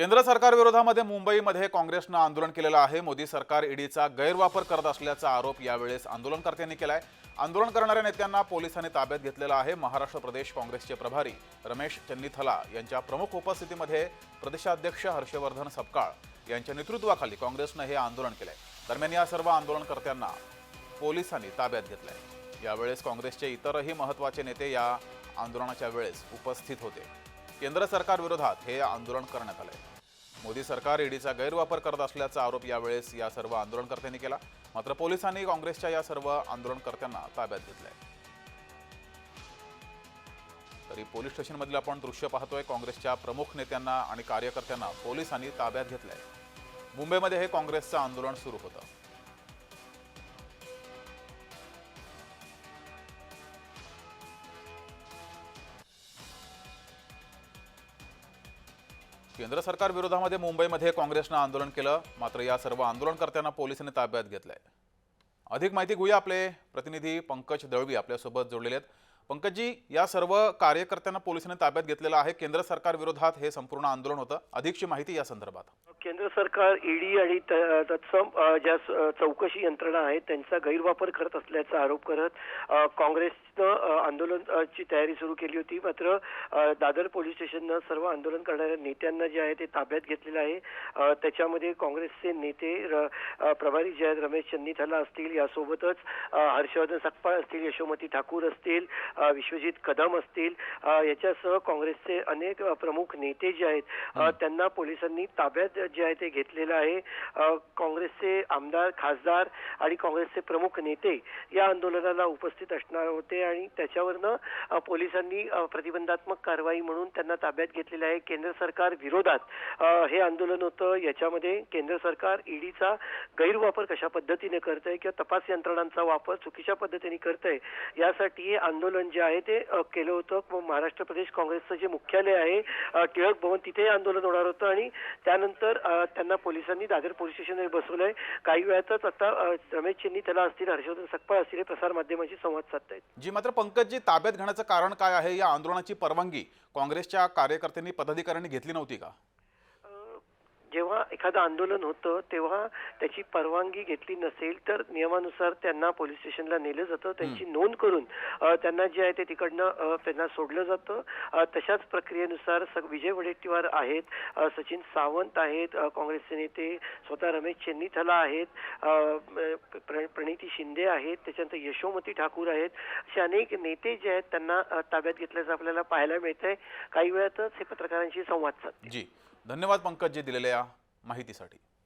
केंद्र सरकारविरोधामध्ये मुंबईमध्ये काँग्रेसनं आंदोलन केलेलं आहे. मोदी सरकार ईडीचा गैरवापर करत असल्याचा आरोप यावेळेस आंदोलनकर्त्यांनी केलाय. आंदोलन करणाऱ्या नेत्यांना पोलिसांनी ताब्यात घेतलेलं आहे. महाराष्ट्र प्रदेश काँग्रेसचे प्रभारी रमेश चन्नीथला यांच्या प्रमुख उपस्थितीमध्ये प्रदेशाध्यक्ष हर्षवर्धन सपकाळ यांच्या नेतृत्वाखाली काँग्रेसनं हे आंदोलन केलंय. दरम्यान या सर्व आंदोलनकर्त्यांना पोलिसांनी ताब्यात घेतलंय. यावेळेस काँग्रेसचे इतरही महत्त्वाचे नेते या आंदोलनाच्या वेळेस उपस्थित होते. केंद्र सरकारविरोधात हे आंदोलन करण्यात आलंय. मोदी सरकार ईडीचा गैरवापर करत असल्याचा आरोप यावेळेस या सर्व आंदोलनकर्त्यांनी केला. मात्र पोलिसांनी काँग्रेसच्या या सर्व आंदोलनकर्त्यांना ताब्यात घेतलंय. तरी पोलीस स्टेशनमधील आपण दृश्य पाहतोय काँग्रेसच्या प्रमुख नेत्यांना आणि कार्यकर्त्यांना पोलिसांनी ताब्यात घेतलंय. मुंबईमध्ये हे काँग्रेसचं आंदोलन सुरू होतं. केंद्र सरकार विरोधामध्ये मुंबईमध्ये काँग्रेसनं आंदोलन केलं. मात्र या सर्व आंदोलनकर्त्यांना पोलिसांनी ताब्यात घेतलंय. अधिक माहिती घेऊया आपले प्रतिनिधी पंकज दळवी आपल्यासोबत जोडलेले आहेत. पंकजजी या सर्व कार्यकर्त्यांना पोलिसांनी ताब्यात घेतलेलं आहे. केंद्र सरकार विरोधात हे संपूर्ण आंदोलन होतं. अधिकची माहिती या संदर्भात. केंद्र सरकार ईडी आणि त- तत्सम ज्या चौकशी यंत्रणा आहेत त्यांचा गैरवापर करत असल्याचा आरोप करत काँग्रेसनं आंदोलनाची तयारी सुरू केली होती. मात्र दादर पोलीस स्टेशननं सर्व आंदोलन करणाऱ्या नेत्यांना जे आहे ते ताब्यात घेतलेलं आहे. त्याच्यामध्ये काँग्रेसचे नेते प्रभारी जे आहेत रमेश चन्नीथला असतील यासोबतच हर्षवर्धन सकपाळ असतील यशोमती ठाकूर असतील विश्वजित कदम असतील याच्यासह काँग्रेसचे अनेक प्रमुख नेते जे आहेत त्यांना पोलिसांनी ताब्यात जे आहे ते घेतलेलं आहे. काँग्रेसचे आमदार खासदार आणि काँग्रेसचे प्रमुख नेते या आंदोलनाला उपस्थित असणार होते आणि त्याच्यावरनं पोलिसांनी प्रतिबंधात्मक कारवाई म्हणून त्यांना ताब्यात घेतलेलं आहे. केंद्र सरकार विरोधात हे आंदोलन होतं. याच्यामध्ये केंद्र सरकार ईडीचा गैरवापर कशा पद्धतीने करतंय किंवा तपास यंत्रणांचा वापर चुकीच्या पद्धतीने करतंय यासाठी हे आंदोलन जे आहे ते केलं होतं. महाराष्ट्र प्रदेश काँग्रेसचं जे मुख्यालय आहे टिळक भवन तिथे आंदोलन होणार होतं आणि त्यानंतर त्यांना पोलिसांनी दादर पोलीस स्टेशनवर बसवलंय. काही वेळातच आता रमेश चेन्नी त्याला असतील हर्षवर्धन सकपाळ असतील हे प्रसार माध्यमांशी संवाद साधतायत. जी मात्र पंकजी ताब्यात घेण्याचं कारण काय आहे या आंदोलनाची परवानगी काँग्रेसच्या कार्यकर्त्यांनी पदाधिकाऱ्यांनी घेतली नव्हती का? जेव्हा एखादं आंदोलन होतं तेव्हा त्याची परवानगी घेतली नसेल तर नियमानुसार त्यांना पोलीस स्टेशनला नेलं जातं. त्यांची नोंद करून त्यांना जे आहे ते तिकडनं त्यांना सोडलं जातं. तशाच प्रक्रियेनुसार विजय वडेट्टीवार आहेत सचिन सावंत आहेत काँग्रेसचे नेते स्वतः रमेश चेन्नीथला आहेत प्रणिती शिंदे आहेत त्याच्यानंतर यशोमती ठाकूर आहेत. असे अनेक नेते जे आहेत त्यांना ताब्यात घेतल्याचं आपल्याला पाहायला मिळतंय. काही वेळातच हे पत्रकारांशी संवाद साधतील. धन्यवाद धन्यवाद पंकजजी दिलेल्या माहितीसाठी.